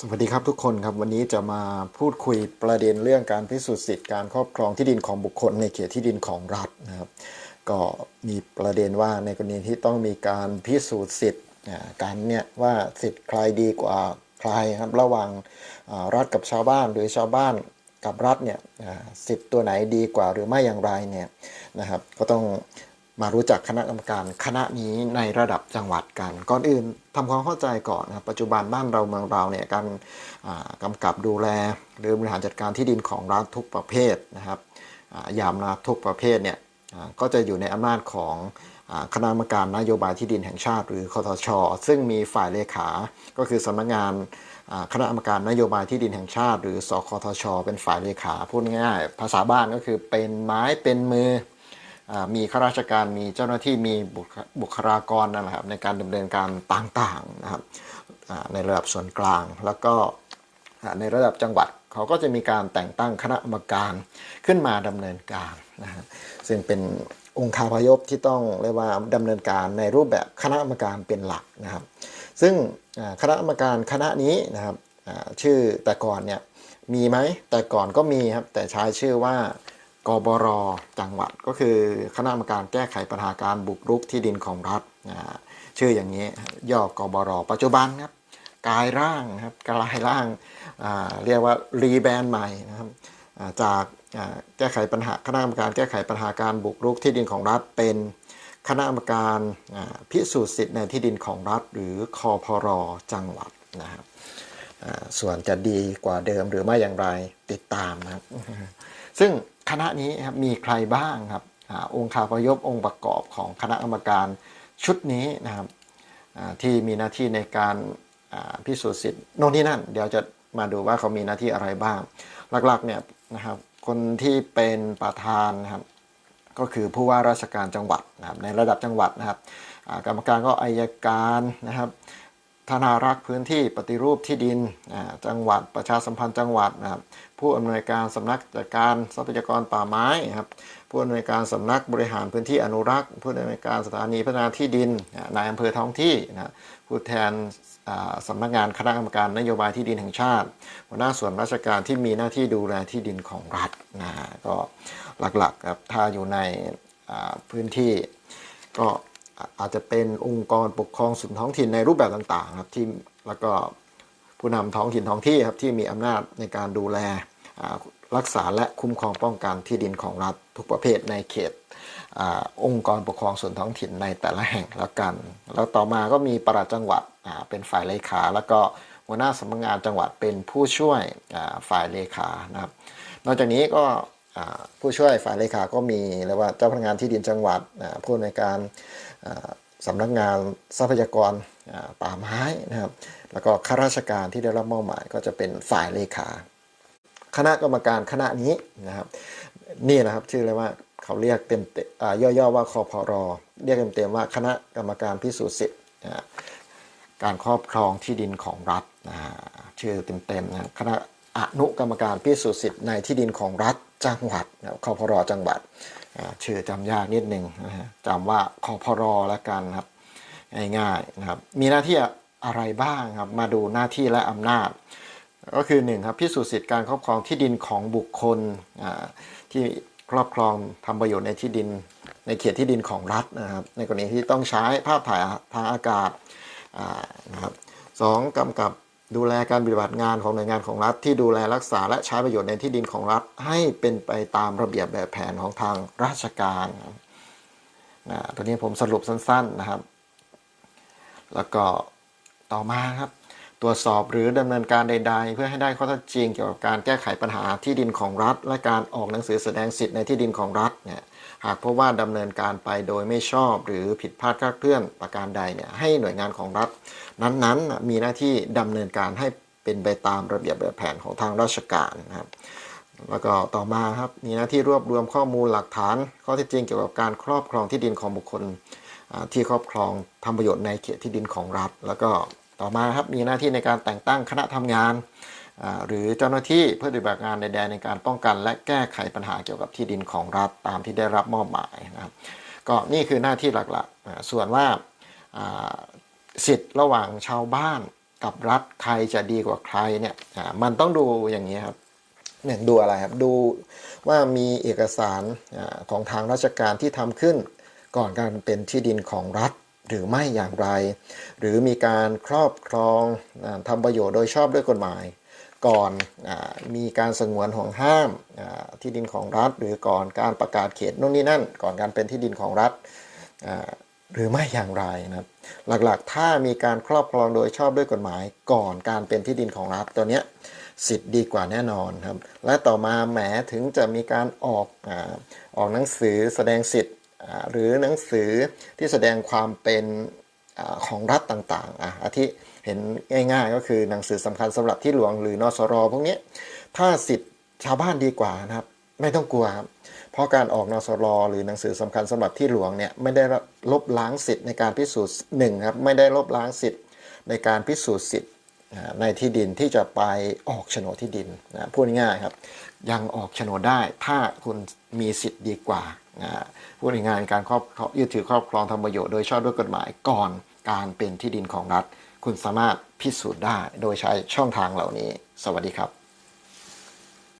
สวัสดีครับทุกคนครับวันนี้จะมาพูดคุยประเด็นเรื่องการพิสูจน์สิทธิ์การครอบครองที่ดินของบุคคลในเขตที่ดินของรัฐนะครับ ก็มีประเด็นว่าในกรณีที่ต้องมีการพิสูจน์สิทธิ์การเนี่ยว่าสิทธิ์ใครดีกว่าใครครับระหว่างรัฐกับชาวบ้านหรือชาวบ้านกับรัฐเนี่ยสิทธิ์ตัวไหนดีกว่าหรือไม่อย่างไรเนี่ยนะครับ ก็ต้อง มารู้จักคณะกรรมการคณะนี้ในระดับจังหวัดกัน ก่อนอื่นทำความเข้าใจก่อนนะครับปัจจุบันบ้านเราเมืองเราเนี่ยการอ่ากำกับดูแล หรือบริหารจัดการที่ดินของรัฐทุกประเภทนะครับยามนาทุกประเภทเนี่ยก็จะอยู่ในอำนาจของคณะกรรมการนโยบายที่ดินแห่งชาติ หรือคอทช ซึ่งมีฝ่ายเลขา ก็คือสำนักงานคณะกรรมการนโยบายที่ดินแห่งชาติ หรือสคทช เป็นฝ่ายเลขาพูดง่ายๆภาษาบ้านก็คือเป็นไม้เป็นมือ มีข้าราชการมีเจ้าหน้าที่มีบุคลากรนะครับในการดำเนินการต่างๆนะครับในระดับส่วนกลางแล้วก็ในระดับจังหวัดเขาก็จะมีการแต่งตั้งคณะกรรมการขึ้นมาดำเนินการนะฮะซึ่งเป็นองค์คาพยพที่ต้องเรียกว่าดำเนินการในรูปแบบคณะกรรมการเป็นหลักนะครับ ซึ่งคณะกรรมการคณะนี้นะครับชื่อแต่ก่อนเนี่ยมีไหมแต่ก่อนก็มีครับแต่ใช้ชื่อว่า กบรจังหวัดก็คือคณะกรรมการแก้ไขปัญหาการบุกรุกที่ดินของรัฐชื่ออย่างนี้ย่อกบรปัจจุบันครับกลายร่างครับกลายร่างอ่าเรียกว่ารีแบรนด์ใหม่นะครับจากแก้ไขปัญหาคณะกรรมการแก้ไขปัญหาการบุกรุกที่ดินของรัฐเป็นคณะกรรมการพิสูจน์สิทธิ์ในที่ดินของรัฐ หรือคอพรจังหวัดนะครับส่วนจะดีกว่าเดิมหรือไม่อย่างไรติดตามนะครับซึ่ง คณะนี้ครับมีใครบ้างครับอองค์คาพยพองค์ประกอบของคณะกรรมการชุดนี้นะครับที่มีหน้าที่ในการพิสูจน์สิทธิ์โน่นนี่นั่น เดี๋ยวจะมาดูว่าเขามีหน้าที่อะไรบ้าง หลักๆเนี่ยนะครับคนที่เป็นประธานนะครับก็คือผู้ว่าราชการจังหวัดนะครับในระดับจังหวัดนะครับกรรมการก็อายการนะครับ ธนารักษ์พื้นที่ปฏิรูปที่ดินจังหวัดประชาสัมพันธ์จังหวัดนะครับผู้อำนวยการสำนักจัดการทรัพยากรป่าไม้ครับผู้อำนวยการสำนักบริหารพื้นที่อนุรักษ์ ผู้อำนวยการสถานีพัฒนาที่ดินนายอำเภอท้องที่นะผู้แทนสำนักงานคณะกรรมการนโยบายที่ดินแห่งชาติ หัวหน้าส่วนราชการที่มีหน้าที่ดูแลที่ดินของรัฐนะก็หลักๆครับถ้าอยู่ในพื้นที่ก็ อาจจะเป็นองค์กรปกครองส่วนท้องถิ่นในรูปแบบต่างๆครับที่แล้วก็ผู้นำท้องถิ่นท้องที่ครับที่มีอำนาจในการดูแลรักษาและคุ้มครองป้องกันที่ดินของรัฐทุกประเภทในเขตอองค์กรปกครองส่วนท้องถิ่นในแต่ละแห่งแล้วกัน แล้วต่อมาก็มีประหลัดจังหวัดเป็นฝ่ายเลขา แล้วก็หัวหน้าสำนักงานจังหวัดเป็นผู้ช่วยฝ่ายเลขานะครับ นอกจากนี้ก็ ผู้ช่วยฝ่ายเลขาก็มีเรียกว่าเจ้าพนักงานที่ดินจังหวัดผู้ในการอ่าสำนักงานทรัพยากรป่าไม้นะครับ แล้วก็ข้าราชการที่ได้รับมอบหมายก็จะเป็นฝ่ายเลขา คณะกรรมการคณะนี้นะครับ นี่นะครับชื่อเลยว่าเขาเรียกเต็มย่อๆว่าคอพรเรียกเต็มๆว่าคณะกรรมการพิสูจน์สิทธิ์การครอบครองที่ดินของรัฐชื่อเต็มๆนะคณะ อนุกรรมการพิสูจน์สิทธิ์ในที่ดินของรัฐจังหวัดคอพรจังหวัดชื่อจำยากนิดหนึ่งนะฮะจำว่าคอพรแล้วกันครับง่ายๆนะครับมีหน้าที่อะไรบ้างครับมาดูหน้าที่และอำนาจ ก็คือหนึ่งครับพิสูจน์สิทธิ์การครอบครองที่ดินของบุคคลที่ครอบครองทำประโยชน์ในที่ดินในเขตที่ดินของรัฐนะครับ ในกรณีที่ต้องใช้ภาพถ่ายทางอากาศนะครับสองกำกับ ดูแลการปฏิบัติงานของหน่วยงานของรัฐ ที่ดูแลรักษาและใช้ประโยชน์ในที่ดินของรัฐ ให้เป็นไปตามระเบียบแบบแผนของทางราชการนะตัวนี้ผมสรุปสั้นๆนะครับ แล้วก็ต่อมาครับ ตรวจสอบหรือดำเนินการใด ๆ เพื่อให้ได้ข้อเท็จจริงเกี่ยวกับการแก้ไขปัญหาที่ดินของรัฐ และการออกหนังสือแสดงสิทธิ์ในที่ดินของรัฐเนี่ยหากพบว่าดำเนินการไปโดยไม่ชอบหรือผิดพลาดคลาดเคลื่อนประการใดเนี่ยให้หน่วยงานของรัฐ นั้นๆ มีหน้าที่ดำเนินการให้เป็นไปตามระเบียบแบบแผนของทางราชการนะครับแล้วก็ต่อมาครับมีหน้าที่รวบรวมข้อมูลหลักฐาน ข้อเท็จจริงเกี่ยวกับการครอบครองที่ดินของบุคคลที่ครอบครองทำประโยชน์ในเขตที่ดินของรัฐ แล้วก็ ต่อมาครับมีหน้าที่ในการแต่งตั้งคณะทำงาน หรือเจ้าหน้าที่เพื่อปฏิบัติงานใดๆในการป้องกันและแก้ไขปัญหาเกี่ยวกับที่ดินของรัฐตามที่ได้รับมอบหมายนะครับก็นี่คือหน้าที่หลักๆ ส่วนว่าสิทธิ์ระหว่างชาวบ้านกับรัฐใครจะดีกว่าใครเนี่ยมันต้องดูอย่างนี้ครับหนึ่งดูอะไรครับดูว่ามีเอกสารของทางราชการที่ทำขึ้นก่อนการเป็นที่ดินของรัฐ หรือไม่อย่างไร หรือมีการครอบครองอาทำประโยชน์โดยชอบด้วยกฎหมาย ก่อนอมีการสงวนห่วงห้ามที่ดินของรัฐ หรือก่อนการประกาศเขตนู่นนี่นั่น ก่อนการเป็นที่ดินของรัฐหรือไม่อย่างไรนะครับหลักๆ ถ้ามีการครอบครองโดยชอบด้วยกฎหมาย ก่อนการเป็นที่ดินของรัฐตัวเนี้ยสิทธิ์ดีกว่าแน่นอนครับ และต่อมาแหมถึงจะมีการออกอออกหนังสือแสดงสิทธิ์ หรือหนังสือที่แสดงความเป็นอของรัฐต่างๆอะอาทิเห็นง่ายๆ ก็คือหนังสือสำคัญสำหรับที่หลวงหรือนสรพวกนี้ถ้าสิทธิ์ชาวบ้านดีกว่านะครับไม่ต้องกลัวครับเพราะการออกนสรหรือหนังสือสำคัญสำหรับที่หลวงเนี่ยไม่ได้ลบล้างสิทธิ์ในการพิสูจน์หนึ่งครับไม่ได้ลบล้างสิทธิ์ในการพิสูจน์สิทธิ์ในที่ดินที่จะไปออกโฉนดที่ดินนะพูดง่ายครับยังออกโฉนดได้ ถ้าคุณมีสิทธิ์ดีกว่าผู้ในงานการครอบยึดถือครอบครองทำประโยชน์โดยชอบด้วยกฎหมายก่อนการเป็นที่ดินของรัฐ คุณสามารถพิสูจน์ได้โดยใช้ช่องทางเหล่านี้ สวัสดีครับ